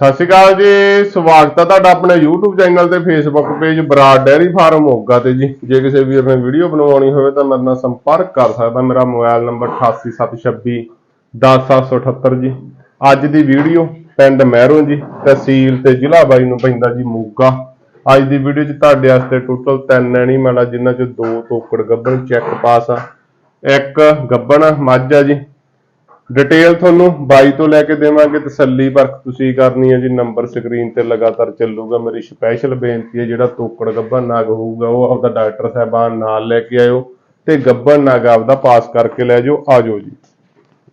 ਸਤਿ ਸ਼੍ਰੀ ਅਕਾਲ ਜੀ, ਸਵਾਗਤ ਹੈ ਤੁਹਾਡਾ ਆਪਣੇ YouTube ਚੈਨਲ ਤੇ Facebook page Brar dairy farm Moga ਤੇ ਜੀ। ਜੇ ਕਿਸੇ ਵੀਰ ਨੇ ਵੀਡੀਓ ਬਣਵਾਉਣੀ ਹੋਵੇ ਤਾਂ ਮੇਰੇ ਨਾਲ ਸੰਪਰਕ ਕਰ ਸਕਦਾ, ਮੇਰਾ ਮੋਬਾਈਲ ਨੰਬਰ 8876 10778 ਜੀ। ਅੱਜ ਦੀ ਵੀਡੀਓ ਪਿੰਡ ਮਹਿਰੋਂ ਜੀ, ਤਹਿਸੀਲ ਤੇ ਜ਼ਿਲ੍ਹਾ ਬਾਈ ਨੂੰ ਪੈਂਦਾ ਜੀ ਮੋਗਾ। ਅੱਜ ਦੀ ਵੀਡੀਓ 'ਚ ਤੁਹਾਡੇ ਵਾਸਤੇ ਟੋਟਲ ਤਿੰਨ ਐਨੀਮਲ ਆ, ਜਿਨ੍ਹਾਂ 'ਚ ਦੋ ਤੋਕੜ ਗੱਬਣ ਚੈੱਕ ਪਾਸ ਆ, ਇੱਕ ਗੱਬਣ ਮੱਝ ਆ ਜੀ। ਡਿਟੇਲ ਤੁਹਾਨੂੰ ਬਾਈ ਤੋਂ ਲੈ ਕੇ ਦੇਵਾਂਗੇ, ਤਸੱਲੀ ਪਰਖ ਤੁਸੀਂ ਕਰਨੀ ਹੈ ਜੀ ਨੰਬਰ ਸਕਰੀਨ ਤੇ ਲਗਾਤਾਰ ਚੱਲੂਗਾ। ਮੇਰੀ ਸਪੈਸ਼ਲ ਬੇਨਤੀ ਹੈ, ਜਿਹੜਾ ਤੋਕੜ ਗੱਭਣ ਨਾਗ ਹੋਊਗਾ, ਉਹ ਆਪਦਾ ਡਾਕਟਰ ਸਾਹਿਬਾਨ ਨਾਲ ਲੈ ਕੇ ਆਇਓ ਤੇ ਗੱਭਣ ਨਾਗ ਆਪਦਾ ਪਾਸ ਕਰਕੇ ਲੈ ਜਾਓ ਆਜੋ ਜੀ।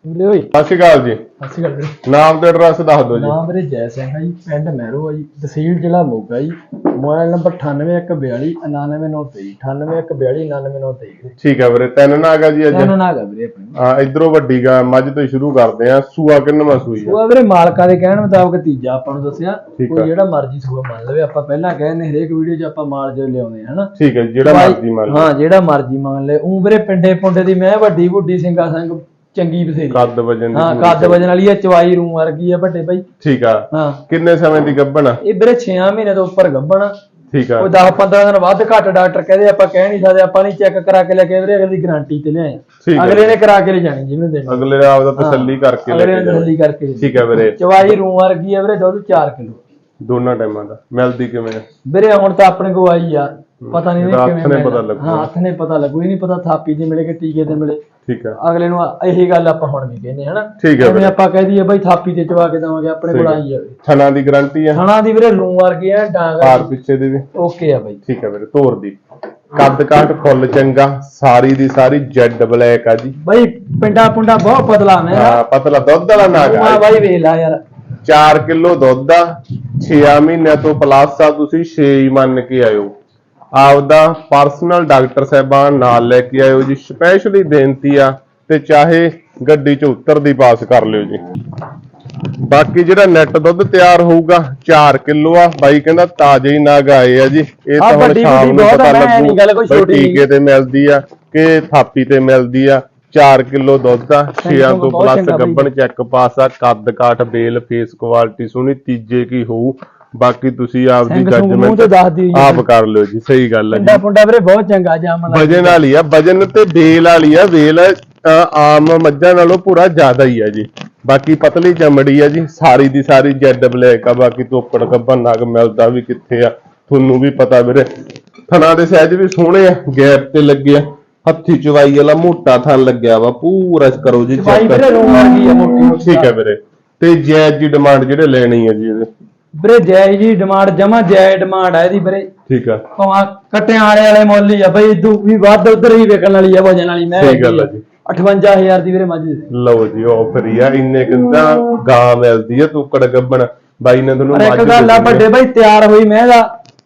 ਵੀਰੇ ਓਏ। ਸਤਿ ਸ਼੍ਰੀ ਅਕਾਲ ਜੀ। ਸਤਿ ਸ਼੍ਰੀ ਅਕਾਲ ਵੀਰੇ। ਨਾਮ ਤੇ ਐਡਰੈਸ ਦੱਸ ਦਿਓ ਜੀ। ਨਾਮ ਵੀਰੇ ਜੈ ਸਿੰਘ ਹੈ ਜੀ ਪਿੰਡ ਮਹਿਰੋ ਹੈ ਜੀ ਤਹਿਸੀਲ ਜ਼ਿਲ੍ਹਾ ਮੋਗਾ ਜੀ। ਮੋਬਾਈਲ ਨੰਬਰ 98142 99923 98142 99923 ਠੀਕ ਹੈ ਵੀਰੇ ਤਿੰਨ ਨਾਗ ਆ ਜੀ ਅੱਜ। ਨਾਲ ਹੈ ਵੀਰੇ ਆਪਣੀ। ਆ ਇਧਰੋਂ ਵੱਡੀ ਗਾ ਮੱਝ ਤੋਂ ਹੀ ਸ਼ੁਰੂ ਕਰਦੇ ਆ ਸੂਆ ਕਿੰਨਵਾਂ ਸੂਈ ਆ? ਉਹ ਵੀਰੇ ਮਾਲਕਾਂ ਦੇ ਕਹਿਣ ਮੁਤਾਬਕ ਤੀਜਾ ਆਪਾਂ ਨੂੰ ਦੱਸਿਆ। ਕੋਈ ਜਿਹੜਾ ਮਰਜ਼ੀ ਸੂਆ ਮੰਨ ਲਵੇ ਆਪਾਂ ਪਹਿਲਾਂ ਕਹਿੰਦੇ ਹਰੇਕ ਵੀਡੀਓ 'ਚ ਆਪਾਂ ਮਾਲ ਜੋ ਲਿਆਉਂਦੇ ਹਾਂ ਹਨਾ? ਠੀਕ ਹੈ ਜਿਹੜਾ ਮਰਜ਼ੀ ਮੰਨ ਲਓ। ਹਾਂ ਜਿਹੜਾ ਮਰਜ਼ੀ ਮੰਨ ਲੈ ਉਹ ਵੀਰੇ ਪਿੰਡੇ ਪੁੰਡੇ ਦੀ ਮੈਂ ਵੱਡੀ ਬੁੱਢੀ ਸਿੰਘਾ ਸਿੰਘ ਚੰਗੀ ਬਥੇਰੀ। ਕੱਦ ਵਜਨ ਦੀ ਹਾਂ ਕੱਦ ਵਜਨ ਵਾਲੀ ਹੈ ਚਵਾਈ ਰੂਮ ਵਰਗੀ ਹੈ ਵੱਡੇ ਭਾਈ ਠੀਕ ਆ। ਹਾਂ। ਕਿੰਨੇ ਸਮੇਂ ਦੀ ਗੱਭਣ ਆ? ਇਹ ਵੀਰੇ 6 ਮਹੀਨੇ ਤੋਂ ਉੱਪਰ ਗੱਭਣ ਠੀਕ ਆ। ਕੋਈ 10 15 ਦਿਨ ਵੱਧ ਘੱਟ ਡਾਕਟਰ ਕਹਿੰਦੇ ਆਪਾਂ ਕਹਿ ਨਹੀਂ ਸਕਦੇ ਆਪਾਂ ਨਹੀਂ ਚੈੱਕ ਕਰਾ ਕੇ ਲੈ ਕੇ ਵੀਰੇ ਅਗਲੇ ਦੀ ਗਾਰੰਟੀ ਤੇ ਲਿਆਏ ਹੈ। ਅਗਲੇ ਨੇ ਕਰਾ ਕੇ ਲੈ ਜਾਣੀ ਜਿਹਨੂੰ ਦੇਣੀ। ਅਗਲੇ ਆਪ ਦਾ ਤਸੱਲੀ ਕਰਕੇ ਲੈ ਅਗਲੇ ਕੇ ਨੇ ਜਾਓ ਤਸੱਲੀ ਕਰਕੇ ਠੀਕ ਹੈ ਵੀਰੇ। ਚਵਾਈ ਰੂਮ ਵਰਗੀ ਹੈ ਵੀਰੇ ਦੁੱਧ 4 ਕਿਲੋ। ਦੋਨਾਂ ਟਾਈਮਾਂ ਦਾ। ਮਿਲਦੀ ਕਿਵੇਂ ਆ? ਵੀਰੇ ਹੁਣ ਤਾਂ ਆਪਣੇ ਕੋ ਆਈ ਆ। ਪਤਾ ਨਹੀਂ ਇਹਦਾ ਹੱਥ ਨੇ। ਪਤਾ ਲੱਗੂ। ਹਾਂ ਹੱਥ ਨੇ ਪਤਾ ਲੱਗੂ। ਇਹ ਨਹੀਂ ਪਤਾ ਥਾਪੀ ਤੇ ਮਿਲੇ ਕਿ ਟੀਕੇ ਤੇ ਮਿਲੇ। ਠੀਕ ਆ ਅਗਲੇ ਨੂੰ ਆ- ਇਹੀ ਗੱਲ ਆਪਾਂ ਹੁਣ ਵੀ ਕਹਿੰਦੇ ਹਨਾ ਠੀਕ ਹੈ ਜਿਵੇਂ ਵੀਰੇ। ਆਪਾਂ ਕਹਿ ਦਈਏ ਬਈ ਥਾਪੀ ਤੇ ਚਵਾ ਕੇ ਦਵਾਂਗੇ ਆਪਣੇ ਕੋਲ ਆਈ ਜਾਵੇ। ਥਣਾ ਦੀ ਗਾਰੰਟੀ ਆ ਥਣਾ ਦੀ ਵੀਰੇ ਰੂਮ ਵਰਗੀ ਆ ਡਾਂਗ ਪਾਰ ਪਿੱਛੇ ਦੇ ਵੀ। ਓਕੇ ਆ ਬਈ। ਠੀਕ ਹੈ ਵੀਰੇ ਤੋਰ ਦੀ। ਕੱਦ ਕਾਠ ਫੁੱਲ ਚੰਗਾ ਸਾਰੀ ਦੀ ਸਾਰੀ ਜੈਡ ਬਲੈਕ ਆ ਜੀ। ਬਈ ਪਿੰਡਾ ਪੁੰਡਾ ਬਹੁਤ ਪਤਲਾ ਮੈਂ ਹਾਂ ਪਤਲਾ ਦੁੱਧ ਵਾਲਾ ਨਾਗ ਆ ਆ ਬਾਈ ਵੇਖ ਲਾ ਯਾਰ। 4 ਕਿਲੋ ਦੁੱਧ ਆ 6 ਮਹੀਨਿਆਂ ਤੋਂ ਪਲੱਸ ਆ ਤੁਸੀਂ 6 ਹੀ ਮੰਨ ਕੇ ਆਇਓ। ਆਪਦਾ ਪਰਸਨਲ ਡਾਕਟਰ ਸਾਹਿਬਾਨ ਨਾਲ ਲੈ ਕੇ ਆਇਓ ਜੀ। ਸਪੈਸ਼ਲੀ ਬੇਨਤੀ ਆ ਤੇ ਚਾਹੇ ਗੱਡੀ 'ਚ ਉਤਰਦੀ ਪਾਸ ਕਰ ਲਿਓ ਜੀ। ਬਾਕੀ ਜਿਹੜਾ ਨੈਟ ਦੁੱਧ ਤਿਆਰ ਹੋਊਗਾ 4 ਕਿਲੋ ਆ। ਬਾਈ ਕਹਿੰਦਾ ਤਾਜ਼ੇ ਹੀ ਨਗ ਆਏ ਆ ਜੀ। ਇਹ ਤਾਂ ਹੁਣ ਸ਼ਾਮ ਨੂੰ ਪਤਾ ਲੱਗੂ ਬਈ। ਟੀਕੇ ਤੇ ਮਿਲਦੀ ਆ ਕਿ ਥਾਪੀ ਤੇ ਮਿਲਦੀ ਆ। 4 ਕਿਲੋ ਦੁੱਧ ਆ 6 ਤੋਂ ਪਲੱਸ। ਗੱਬਣ ਚੈੱਕ ਪਾਸ ਆ ਕੱਦ ਕਾਠ ਬੇਲ ਫੇਸ ਕੁਆਲਿਟੀ ਸੋਹਣੀ ਤੀਜੇ ਕੀ ਹੋਊ ਬਾਕੀ ਤੁਸੀਂ ਆਪਦੀ ਜੱਜਮੈਂਟ। ਆਪ ਕਰ ਲਿਓ ਜੀ ਸਹੀ ਗੱਲ ਹੈ ਜੀ। ਪੁੰਡਾ ਵੀਰੇ ਬਹੁਤ ਚੰਗਾ ਜਾਮਣ ਵਜਨ ਵਾਲੀ ਆ ਵਜਨ ਤੇ ਬੇਲ ਵਾਲੀ ਆ ਬੇਲ ਆਮ ਮੱਝਾਂ ਨਾਲੋਂ ਪੂਰਾ ਜ਼ਿਆਦਾ ਹੀ ਆ ਜੀ। ਬਾਕੀ ਪਤਲੀ ਚਮੜੀ ਆ ਜੀ ਸਾਰੀ ਦੀ ਸਾਰੀ ਜੈਡ ਬਲੈਕ ਆ ਬਾਕੀ ਤੋਕੜ ਕੱਬਾ ਨਗ ਮਿਲਦਾ ਵੀ ਕਿੱਥੇ ਆ ਤੁਹਾਨੂੰ ਵੀ ਪਤਾ ਵੀਰੇ। ਥਣਾ ਦੇ ਸਾਈਜ਼ ਵੀ ਸੋਹਣੇ ਆ ਗੈਪ ਤੇ ਲੱਗੇ ਆ। ਹੱਥੀ ਚਵਾਈ ਵਾਲਾ ਮੋਟਾ ਥਣ ਲੱਗਿਆ ਵਾ ਪੂਰਾ ਕਰੋ ਜੀ ਚੈੱਕ ਵੀਰੇ ਰੂਮ ਵਰਗੀ ਆ ਮੋਟੀ ਮੋਟੀ ਠੀਕ ਹੈ ਵੀਰੇ। ਤੇ ਜਾਇਜ਼ ਜੀ ਡਿਮਾਂਡ ਜਿਹੜੇ ਲੈਣੀ ਹੈ ਜੀ ਇਹਦੇ। ਵੀਰੇ ਜੈ ਜੀ ਡਿਮਾਂਡ ਜਮਾ ਜੈ ਡਿਮਾਂਡ ਆ ਇਹਦੀ ਵੀਰੇ। ਠੀਕ ਆ। ਭਾਵੇਂ ਕੱਟਿਆਂ ਵਾਲੇ ਵਾਲੇ ਮੁੱਲ ਹੀ ਆ ਬਈ ਇਦੂ ਵੀ ਵੱਧ ਉਧਰ ਹੀ ਵਿਕਣ ਵਾਲੀ ਆ ਵਜਨ ਵਾਲੀ ਮੈਂ ਸਹੀ ਗੱਲ ਆ ਜੀ। 58000 ਦੀ ਵੀਰੇ ਮੱਝ ਦੇ। ਦੇ। ਲਓ ਜੀ ਆਫਰ ਹੀ ਆ ਇੰਨੇ ਕਿੰਦਾ ਗਾਂ ਮਿਲਦੀ ਆ ਤੋਕੜ ਗੱਬਣ ਬਾਈ ਨੇ ਤੁਹਾਨੂੰ ਪਰ ਇੱਕ ਮੱਝ ਗੱਲ ਆ ਦੇ ਵੱਡੇ ਬਈ ਤਿਆਰ ਹੋਈ ਮੈਂ ਦਾ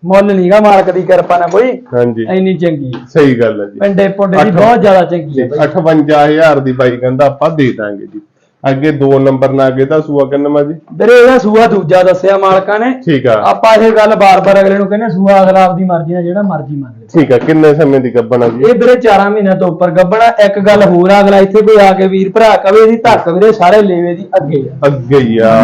ਮੁੱਲ ਨਹੀਂਗਾ ਮਾਲਕ ਦੀ ਕਿਰਪਾ ਨਾਲ ਕੋਈ। ਹਾਂਜੀ। ਇੰਨੀ ਚੰਗੀ। ਸਹੀ ਗੱਲ ਹੈ ਜੀ। ਪਿੰਡੇ ਪੁੰਡੇ ਦੀ ਅੱਠ- ਬਹੁਤ ਜ਼ਿਆਦਾ ਚੰਗੀ ਹੈ ਬਈ। 58000 ਦੀ ਬਾਈ ਕਹਿੰਦਾ ਆਪਾਂ ਦੇ ਦਾਂਗੇ ਜੀ। ਅੱਗੇ ਦੋ ਨੰਬਰ ਨਾ ਅੱਗੇ ਦਾ ਸੂਆ ਕਿੰਨਾ ਜੀ? ਵੀਰੇ ਇਹਦਾ ਸੂਆ ਦੂਜਾ ਦੱਸਿਆ ਮਾਲਕਾਂ ਨੇ। ਠੀਕ ਆ। ਆਪਾਂ ਇਹ ਗੱਲ ਬਾਰ-ਬਾਰ ਅਗਲੇ ਨੂੰ ਕਹਿੰਦੇ ਸੂਆ ਅਗਲਾ ਆਪਦੀ ਮਰਜ਼ੀ ਨਾਲ ਜਿਹੜਾ ਮਰਜ਼ੀ ਮੰਨ ਲੈ। ਠੀਕ ਆ ਕਿੰਨੇ ਸਮੇਂ ਦੀ ਗੱਬਣ ਆ ਜੀ? ਇਹ ਵੀਰੇ 4 ਮਹੀਨਿਆਂ ਤੋਂ ਉੱਪਰ ਗੱਬਣਾ। ਇੱਕ ਗੱਲ ਹੋਰ ਆ ਅਗਲਾ ਇੱਥੇ ਕੋਈ ਆ ਕੇ ਵੀਰ ਭਰਾ ਕਵੇ ਇਹਦੀ ਧੱਕ ਵੀਰੇ ਸਾਰੇ ਲੇਵੇ ਦੀ ਅੱਗੇ ਆ। ਅੱਗੇ ਹੀ ਆ।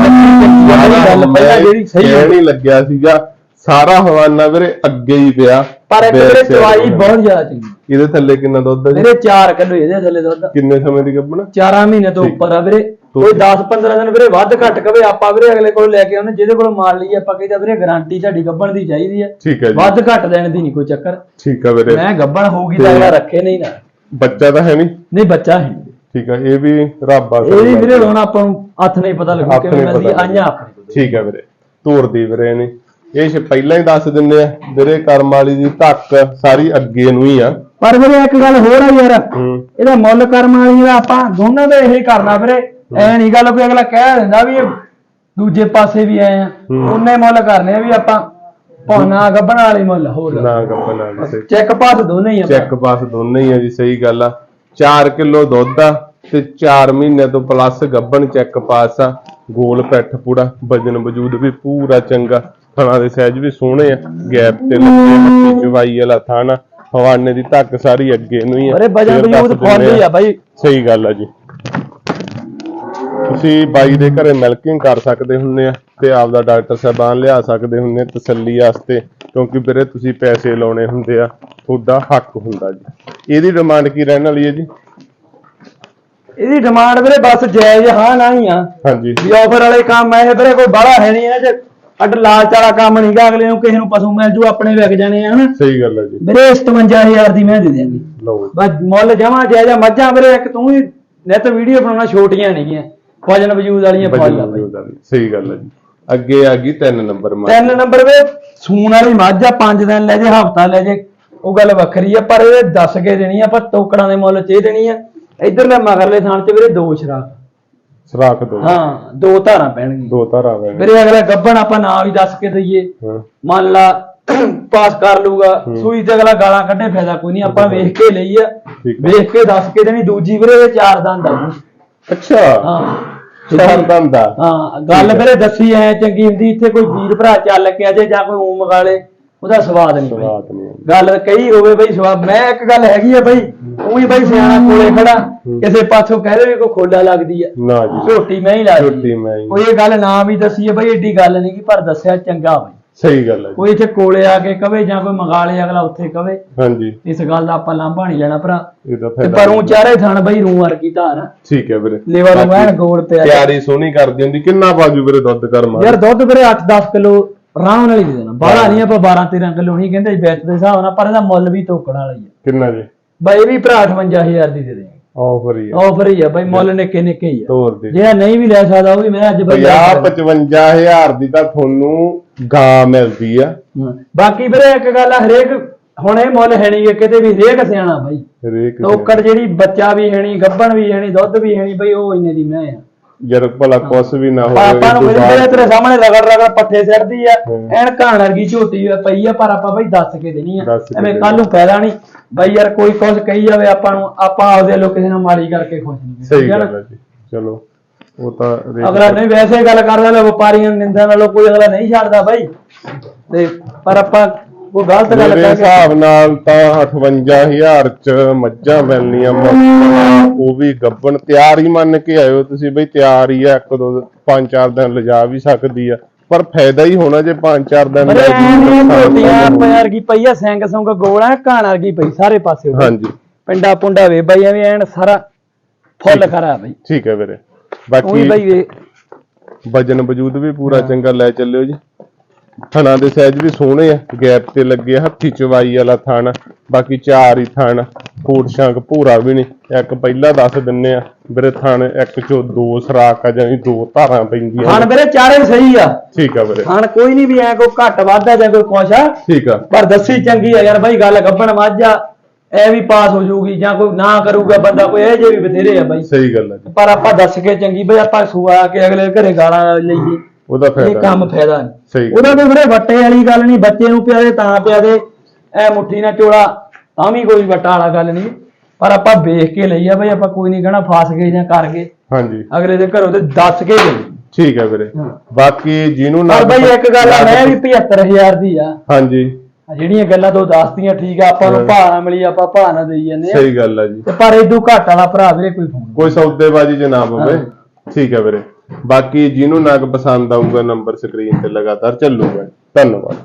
ਗੱਲ ਪਹਿਲਾਂ ਜਿਹੜੀ ਸਹੀ ਕਹਿਣ ਹੀ ਲੱਗਿਆ ਸੀਗਾ ਸਾਰਾ ਹਵਾਨਾ ਵੀਰੇ ਅੱਗੇ ਹੀ ਪਿਆ ਪਰ ਇੱਕ ਵੀਰੇ ਹੋਣਾ। ਬਹੁਤ ਜ਼ਿਆਦਾ ਚੰਗੀ। ਇਹਦੇ ਥੱਲੇ ਕਿੰਨਾ ਦੁੱਧ ਹੈ ਜੀ? ਵੀਰੇ 4 ਕਿਲੋ ਇਹਦੇ ਥੱਲੇ ਦੁੱਧ ਕਿੰਨੇ ਸਮੇਂ ਦੀ ਗੱਬਣ 4 ਮਹੀਨੇ ਤੋਂ ਉੱਪਰ ਆ ਵੀਰੇ। ਕੋਈ 10-15 ਦਿਨ ਵੀਰੇ ਵੱਧ ਘੱਟ ਕਵੇ ਆਪਾਂ ਵੀਰੇ ਅਗਲੇ ਕੋਲ ਲੈ ਕੇ ਆਉਣੇ ਜਿਹਦੇ ਕੋਲ ਮਾਲ ਲਈਏ ਆਪਾਂ ਕਹਿੰਦਾ ਵੀਰੇ ਗਾਰੰਟੀ ਤੁਹਾਡੀ ਗੱਬਣ ਦੀ ਚਾਹੀਦੀ ਹੈ ਠੀਕ ਹੈ ਜੀ। ਵੱਧ ਘੱਟ ਦੇਣ ਦੀ ਨਹੀਂ ਕੋਈ ਚੱਕਰ। ਠੀਕ ਆ ਵੀਰੇ। ਮੈਂ ਗੱਬਣ ਹੋਊਗੀ ਤਾਂ ਅਗਲਾ ਰੱਖੇ ਨਹੀਂ ਨਾ। ਬੱਚਾ ਤਾਂ ਹੈ ਨਹੀਂ? ਨਹੀਂ ਬੱਚਾ ਹੈ ਠੀਕ ਆ ਇਹ ਵੀ ਰੱਬ ਆ ਇਹਦੀ ਵੀਰੇ ਹੁਣ ਆਪਾਂ ਨੂੰ ਹੱਥ ਨਹੀਂ ਪਤਾ ਲੱਗੂ ਹੱਥ ਕਿਵੇਂ ਨਹੀਂ ਆਈਆਂ ਆਪਣੇ ਕੋਲ। ਠੀਕ ਹੈ ਵੀਰੇ। ਤੋਰ ਦੀ ਵੀਰੇ ਨੇ ਇਹ ਸ਼ ਪਹਿਲਾਂ ਹੀ ਦੱਸ ਦਿੰਦੇ ਆ ਵੀਰੇ ਕਰਮ ਵਾਲੀ ਦੀ ਧੱਕ ਸਾਰੀ ਅੱਗੇ ਨੂੰ ਹੀ ਆ। ਪਰ ਵੀਰੇ ਇੱਕ ਗੱਲ ਹੋਰ ਆ ਯਾਰ ਇਹਦਾ ਮੁੱਲ ਕਰਮ ਵਾਲੀ ਦਾ ਆਪਾਂ ਦੋਨਾਂ ਦਾ ਇਹੀ ਕਰਨਾ ਵੀਰੇ। ਐ ਨਹੀਂ ਗੱਲ ਕੋਈ ਅਗਲਾ ਕਹਿ ਦਿੰਦਾ ਵੀ ਇਹ ਦੂਜੇ ਪਾਸੇ ਵੀ ਆਏ ਆ। ਉਹਨੇ ਮੁੱਲ ਕਰਨੇ ਆ ਵੀ ਆਪਾਂ ਪੌਣਾ ਗੱਬਣ ਵਾਲੀ ਮੁੱਲ ਹੋਰ। ਨਾ ਗੱਪਨ ਵਾਲੀ ਚੈੱਕ ਪਾਸ ਦੋਨੇ ਹੀ ਆ ਚੈੱਕ ਪਾਸ ਦੋਨੇ ਹੀ ਆ ਜੀ ਸਹੀ ਗੱਲ ਆ। 4 ਕਿਲੋ ਦੁੱਧ ਆ ਤੇ 4 ਮਹੀਨੇ ਤੋਂ ਪਲੱਸ ਗੱਬਣ ਚੈੱਕ ਪਾਸ ਆ। ਗੋਲ ਪੈਠ ਪੂੜਾ ਵਜਨ ਵਜੂਦ ਵੀ ਪੂਰਾ ਚੰਗਾ। ਥਣਾ ਦੇ ਸਾਈਜ਼ ਵੀ ਸੋਹਣੇ ਆ ਗੈਪ ਤੇ ਲੱਗੇ ਮੱਛੀ ਚਵਾਈ ਵਾਲਾ ਥਾਣਾ ਹਵਾਨੇ ਦੀ ਧੱਕ ਸਾਰੀ ਅੱਗੇ ਨੂੰ ਹੀ ਆ। ਅਰੇ ਵਜਨ ਵਜੂਦ ਦੱਸ ਫੁੱਲ ਆ ਬਾਈ। ਸਹੀ ਗੱਲ ਆ ਜੀ। ਤੁਸੀਂ ਬਾਈ ਦੇ ਘਰੇ ਮਿਲਕਿੰਗ ਕਰ ਸਕਦੇ ਹੁੰਦੇ ਆ ਤੇ ਆਪਦਾ ਡਾਕਟਰ ਸਾਹਿਬਾਨ ਲਿਆ ਸਕਦੇ ਹੁੰਦੇ ਤਸੱਲੀ ਵਾਸਤੇ ਕਿਉਂਕਿ ਵੀਰੇ ਤੁਸੀਂ ਪੈਸੇ ਲਾਉਣੇ ਹੁੰਦੇ ਆ ਤੁਹਾਡਾ ਹੱਕ ਹੁੰਦਾ ਜੀ। ਇਹਦੀ ਡਿਮਾਂਡ ਕੀ ਰਹਿਣ ਵਾਲੀ ਹੈ ਜੀ? ਇਹਦੀ ਡਿਮਾਂਡ ਵੀਰੇ ਬਸ ਜਾਇਜ਼ ਹਾਂ ਨਾ ਹੀ ਆ। ਹਾਂਜੀ। ਵੀ ਆਫਰ ਵਾਲੇ ਕੰਮ ਐ ਵੀਰੇ ਕੋਈ ਬਾਹਲਾ ਹੈ ਨਹੀਂ ਇਹ ਚ ਅੱਡ ਲਾਲਚ ਵਾਲਾ ਕੰਮ ਨਹੀਂਗਾ ਅਗਲੇ ਨੂੰ ਕਿਸੇ ਨੂੰ ਪਸ਼ੂ ਮਿਲ ਜੂ ਆਪਣੇ ਵਿਕ ਜਾਣੇ ਆ ਹਨਾ? ਸਹੀ ਗੱਲ ਹੈ ਜੀ। ਵੀਰੇ 57000 ਦੀ ਮੈਂ ਦੇ ਦਿਆਂਗੀ। ਲਓ ਬਸ ਮੁੱਲ ਜਮਾ ਜਾਇਜ਼ਾ ਮੱਝਾਂ ਵੀਰੇ ਇੱਕ ਤੂੰ ਹੀ ਨਿੱਤ ਵੀਡੀਓ ਬਣਾਉਣਾ ਛੋਟੀਆਂ ਨਹੀਂਗੀਆਂ ਵਜਨ ਵਜੂਦ ਵਾਲੀਆਂ ਆ ਬਜਨ ਬਈ। ਸਹੀ ਗੱਲ ਹੈ ਜੀ। ਅੱਗੇ ਆ ਗਈ ਤਿੰਨ ਨੰਬਰ ਮਾਰ ਤਿੰਨ ਨੰਬਰ ਵੇ ਸੂਣ ਵਾਲੀ ਮੱਝ ਆ ਪੰਜ ਦਿਨ ਲੈ ਜੇ ਹਫਤਾ ਲੈ ਜੇ। ਉਹ ਗੱਲ ਵੱਖਰੀ ਆ ਪਰ ਇਹ ਦੱਸ ਕੇ ਦੇਣੀ ਆ ਆਪਾਂ ਟੋਕੜਾਂ ਦੇ ਮੁੱਲ ਚ ਇਹ ਦੇਣੀ ਆ। ਇਧਰਲੇ ਮਗਰਲੇ ਥਾਂ ਚ ਵੀਰੇ ਦੋ ਸ਼ਰਾਬ ਸਰਾਖ ਦੋ। ਹਾਂ ਦੋ ਧਾਰਾਂ ਪੈਣਗੀਆਂ। ਦੋ ਧਾਰਾਂ ਵੈਣ ਵੀਰੇ ਅਗਲਾ ਗੱਬਣ ਆਪਾਂ ਨਾਂ ਵੀ ਦੱਸ ਕੇ ਦਈਏ। ਹਾਂ। ਮੰਨ ਲਾ ਪਾਸ ਕਰ ਲੂਗਾ ਸੂਈ ਤੇ ਅਗਲਾ ਗਾਲਾਂ ਕੱਢੇ ਫਾਇਦਾ ਕੋਈ ਨਹੀਂ ਆਪਾਂ ਵੇਖ ਕੇ ਲਈ ਆ ਠੀਕ ਹੈ। ਵੇਖ ਕੇ ਦੱਸ ਕੇ ਦੇਣੀ ਦੂਜੀ ਵੀਰੇ ਇਹ ਚਾਰ ਦੰਦ ਆ। ਅੱਛਾ। ਹਾਂ। ਚਾਰ ਦੰਦ ਆ। ਹਾਂ ਗੱਲ ਵੀਰੇ ਦੱਸੀ ਐ ਚੰਗੀ ਹੁੰਦੀ ਇੱਥੇ ਕੋਈ ਵੀਰ ਭਰਾ ਚੱਲ ਕੇ ਆਜੇ ਜਾਂ ਕੋਈ ਊਂ ਮਗਾਲੇ ਉਹਦਾ ਸਵਾਦ ਨਹੀਂ ਬਈ। ਸਵਾਦ ਨਹੀਂ। ਆਉਂਦਾ। ਗੱਲ ਕਹੀ ਹੋਵੇ ਬਈ ਸਵਾਦ ਮੈਂ ਇੱਕ ਗੱਲ ਹੈਗੀ ਆ ਬਈ ਉਹੀ ਬਈ ਸਿਆਣਾ ਕੋਲੇ ਖੜਾ ਕਿਸੇ ਪਾਸੋਂ ਕਹਿ ਰਹੇ ਵੀ ਕੋਈ ਖੋਲਾ ਲੱਗਦੀ ਆ। ਨਾ ਜੀ। ਝੋਟੀ ਮੈਂ ਹੀ ਲੱਗਦੀ ਝੋਟੀ। ਮੈਂ ਹੀ। ਕੋਈ ਇਹ ਗੱਲ ਨਾ ਵੀ ਦੱਸੀ ਆ ਬਈ ਏਡੀ ਗੱਲ ਨਹੀਂ ਕਿ ਪਰ ਦੱਸਿਆ ਚੰਗਾ ਬਈ। ਸਹੀ ਗੱਲ ਹੈ ਜੀ। ਕੋਈ ਇੱਥੇ ਕੋਲੇ ਆ ਕੇ ਕਵੇ ਜਾਂ ਕੋਈ ਮੰਗਾ ਲੇ ਅਗਲਾ ਉੱਥੇ ਕਵੇ। ਹਾਂਜੀ। ਇਸ ਗੱਲ ਦਾ ਆਪਾਂ ਲਾਂਭਾ ਨਹੀਂ ਲੈਣਾ ਭਰਾ। ਇਹਦਾ ਤੇ ਫਾਇਦਾ ਪਰ ਉਹ ਚਾਰੇ ਥਣ ਬਈ ਰੂਹ ਵਰਗੀ ਧਾਰ ਆ। ਠੀਕ ਹੈ ਵੀਰੇ। ਲੇਵਾ ਨੂੰ ਐਨ ਗੋਲ ਪਿਆ ਤਿਆਰੀ ਸੋਹਣੀ ਕਰਦੀ ਹੁੰਦੀ ਕਿੰਨਾ ਬਾਜੂ ਵੀਰੇ ਦੁੱਧ ਕਰਮਾ ਯਾਰ ਦੁੱਧ ਵੀਰੇ 8-10 ਕਿਲੋ ਆਰਾਮ ਨਾਲ ਹੀ ਦੇ ਦੇਣਾ। ਬਾਹਲਾ ਨਹੀਂ ਆਪਾਂ 12-13 ਕਿਲੋ ਨਹੀਂ ਕਹਿੰਦੇ ਵਿੱਚ ਦੇ ਹਿਸਾਬ ਨਾਲ ਪਰ ਇਹਦਾ ਮੁੱਲ ਵੀ ਤੋਕਣ ਵਾਲਾ ਹੀ ਆ। ਕਿੰਨਾ ਜੀ? ਬਾਈ ਵੀ ਭਰਾ 58000 ਦੀ ਦੇ ਦੇ। ਆਫਰ ਹੀ ਆ। ਆਫਰ ਹੀ ਆ ਬਾਈ ਮੁੱਲ ਨਿੱਕੇ ਨਿੱਕੇ ਹੀ ਆ। ਤੋਰ ਦੇ। ਜਿਹੜਾ ਨਹੀਂ ਵੀ ਲੈ ਸਕਦਾ ਉਹ ਵੀ ਮੈਂ ਅੱਜ 50 55000 ਦੀ ਤਾਂ ਤੁਹਾਨੂੰ ਗਾਂ ਮਿਲਦੀ ਆ। ਬਾਕੀ ਵੀਰੇ ਇੱਕ ਗੱਲ ਆ ਹਰੇਕ ਹੁਣ ਇਹ ਮੁੱਲ ਹੈ ਨਹੀਂ ਕਿਤੇ ਵੀ ਹਰੇਕ ਸਿਆਣਾ ਬਾਈ। ਹਰੇਕ ਤੋਕੜ ਜਿਹੜੀ ਬੱਚਾ ਵੀ ਹੈ ਨਹੀਂ ਗੱਭਣ ਵੀ ਹੈ ਨਹੀਂ ਦੁੱਧ ਵੀ ਹੈ ਨਹੀਂ ਬਈ ਉਹ ਇੰਨੇ ਦੀ ਮੈਂ ਆ। ਜਦ ਭਲਾ ਕੁਛ ਵੀ ਨਾ ਹੋਵੇ ਆਪਾਂ ਨੂੰ ਮੇਰੇ ਤੇਰੇ ਸਾਹਮਣੇ ਰਗੜ ਰਗੜ ਪੱਠੇ ਸਿਰਦੀ ਆ। ਐਨ ਘਾਣ ਵਰਗੀ ਝੋਟੀ ਪਈ ਆ ਪਰ ਆਪਾਂ ਬਈ ਦੱਸ ਕੇ ਦੇਣੀ ਆ। ਐਵੇਂ। ਕੱਲ ਨੂੰ ਫਾਇਦਾ ਨਹੀਂ। ਬਈ ਯਾਰ ਕੋਈ ਕੁਝ ਕਹੀ ਜਾਵੇ ਆਪਾਂ ਨੂੰ ਆਪਾਂ ਆਪਦੇ ਲੋਕ ਕਿਸੇ ਨਾਲ ਮਾਰੀ ਕਰਕੇ ਖੁਸ਼ ਨਹੀਂ ਸਹੀ ਗੱਲ ਹੈ ਜੀ। ਚਲੋ ਉਹ ਤਾਂ ਅਗਲਾ ਨਹੀਂ ਵੈਸੇ ਗੱਲ ਕਰਦਾ ਲੈ ਵਪਾਰੀਆਂ ਨਿੰਦਾ ਨਾਲੋਂ ਕੋਈ ਅਗਲਾ ਨਹੀਂ ਛੱਡਦਾ ਬਾਈ। ਤੇ ਪਰ ਆਪਾਂ ਕੋਈ ਗਲਤ ਗੱਲ ਮੇਰੇ ਕਹਿ ਕੇ ਹਿਸਾਬ ਨਾਲ ਤਾਂ 58000 ਚ ਮੱਝਾਂ ਮਿਲਣੀਆਂ ਮੁਫਤ ਉਹ ਵੀ ਗੱਬਣ ਤਿਆਰ ਹੀ ਮੰਨ ਕੇ ਆਇਓ ਤੁਸੀਂ ਬਈ ਤਿਆਰ ਹੀ ਆ ਇੱਕ ਦੋ ਪੰਜ ਚਾਰ ਦਿਨ ਲਿਜਾ ਵੀ ਸਕਦੀ ਆ। ਪਰ ਫਾਇਦਾ ਹੀ ਹੋਣਾ ਜੇ ਪੰਜ ਚਾਰ ਦਿਨ ਲੈ ਪੈਰ ਕੀ ਪਈ ਆ ਸਿੰਘ ਸੁੰਗ ਗੋਲਾ ਘਾਣ ਵਰਗੀ ਪਈ ਸਾਰੇ ਪਾਸੇ ਉਹਦੇ। ਹਾਂਜੀ। ਪਿੰਡਾ ਪੁੰਡਾ ਵੇ ਬਾਈ ਐਵੇਂ ਐਨ ਸਾਰਾ ਫੁੱਲ ਖਰਾ ਬਈ। ਠੀਕ ਹੈ ਵੀਰੇ। ਉਹੀ ਬਾਕੀ ਬਾਈ ਵੇ ਵਜਨ ਵਜੂਦ ਵੀ ਪੂਰਾ ਚੰਗਾ ਲੈ ਚੱਲਿਓ ਜੀ। ਥਣਾ ਦੇ ਸਾਈਜ਼ ਵੀ ਸੋਹਣੇ ਆ। ਗੈਪ ਤੇ ਲੱਗੇ ਆ, ਹੱਥੀ ਚਵਾਈ ਵਾਲਾ ਥਣ ਬਾਕੀ ਚਾਰ ਹੀ ਥਣ ਫੂਟ ਸ਼ੰਕ ਪੂਰਾ ਵੀ ਨਹੀਂ। ਇੱਕ ਪਹਿਲਾਂ ਦੱਸ ਦਿੰਨੇ ਆ ਵੀਰੇ ਥਣ ਇੱਕ ਚੋਂ ਦੋ ਸਰਾਕ ਆ ਜਾਨੀ ਦੋ ਧਾਰਾਂ ਪੈਂਦੀਆਂ ਖਾਣ ਵੀਰੇ ਚਾਰੇ ਸਹੀ ਆ। ਠੀਕ ਆ ਵੀਰੇ। ਖਾਣ ਕੋਈ ਨਹੀਂ ਵੀ ਐ ਕੋਈ ਘੱਟ ਵਾਧਾ ਜਾਂ ਕੋਈ ਕੁਛ ਆ। ਠੀਕ ਆ। ਪਰ ਦੱਸੀ ਚੰਗੀ ਆ ਯਾਰ ਬਾਈ ਗੱਲ ਗੱਬਣ ਮਾਝਾ ਐ ਵੀ ਪਾਸ ਹੋ ਜਾਊਗੀ ਜਾਂ ਕੋਈ ਨਾ ਕਰੂਗਾ ਬੰਦਾ ਕੋਈ ਇਹ ਜੇ ਵੀ ਬਥੇਰੇ ਆ ਬਾਈ। ਸਹੀ ਗੱਲ ਆ ਪਰ ਆਪਾਂ ਦੱਸ ਕੇ ਚੰਗੀ ਬਈ ਆਪਾਂ ਸੁਆ ਕੇ ਅਗਲੇ ਘਰੇ ਗਾਲਾਂ ਲਈਏ। ਉਹਦਾ ਇਹ ਫਾਇਦਾ ਕੰਮ ਫਾਇਦਾ ਨਹੀਂ। ਗੱਲ। ਉਹਦਾ ਤੇ ਵੀਰੇ ਵੱਟੇ ਵਾਲੀ ਗੱਲ ਨਹੀਂ ਬੱਚੇ ਨੂੰ ਪਿਆ ਦੇ ਤਾਂ ਪਿਆ ਦੇ ਐ ਮੁੱਠੀ ਨਾਲ ਚੋਲਾ ਤਾਂ ਵੀ ਕੋਈ ਵੱਟਾ ਵਾਲਾ ਗੱਲ ਨਹੀਂ। ਪਰ ਆਪਾਂ ਵੇਖ ਕੇ ਲਈ ਆ ਬਈ ਆਪਾਂ ਕੋਈ ਨਹੀਂ ਕਹਣਾ ਫਸ ਗਏ ਜਾਂ ਕਰ ਗਏ। ਹਾਂਜੀ। ਅਗਲੇ ਦੇ ਘਰੋਂ ਤੇ ਦੱਸ ਕੇ ਗਏ। ਠੀਕ ਆ ਵੀਰੇ। ਹਾਂ। ਬਾਕੀ ਜਿਹਨੂੰ ਪਰ ਬਈ ਇੱਕ ਗੱਲ ਆ ਮੈਂ ਵੀ 75000 ਦੀ ਆ। ਹਾਂਜੀ। ਆਹ ਜਿਹੜੀਆਂ ਗੱਲਾਂ ਤੋਂ ਦੱਸਤੀਆਂ ਠੀਕ ਆ ਆਪਾਂ ਨੂੰ ਹਾਂ। ਭਾਅ ਨਾ ਮਿਲੀ ਆਪਾਂ ਭਾਅ ਨਾ ਦੇਈ ਜਾਂਦੇ ਆ। ਸਹੀ ਗੱਲ ਆ ਜੀ। ਤੇ ਪਰ ਇਦੋਂ ਘੱਟ ਵਾਲਾ ਭਰਾ ਵੀਰੇ ਕੋਈ ਫੋਨ ਕੋਈ ਸੌਦੇਬਾਜ਼ੀ ਚ ਨਾ ਪਵੇ। ਹਾਂ। ਠੀਕ ਹੈ ਵੀਰੇ। ਬਾਕੀ ਜਿਹਨੂੰ ਨਗ ਪਸੰਦ ਆਊਗਾ ਨੰਬਰ ਸਕਰੀਨ ਤੇ ਲਗਾਤਾਰ ਚੱਲੂਗਾ। ਧੰਨਵਾਦ।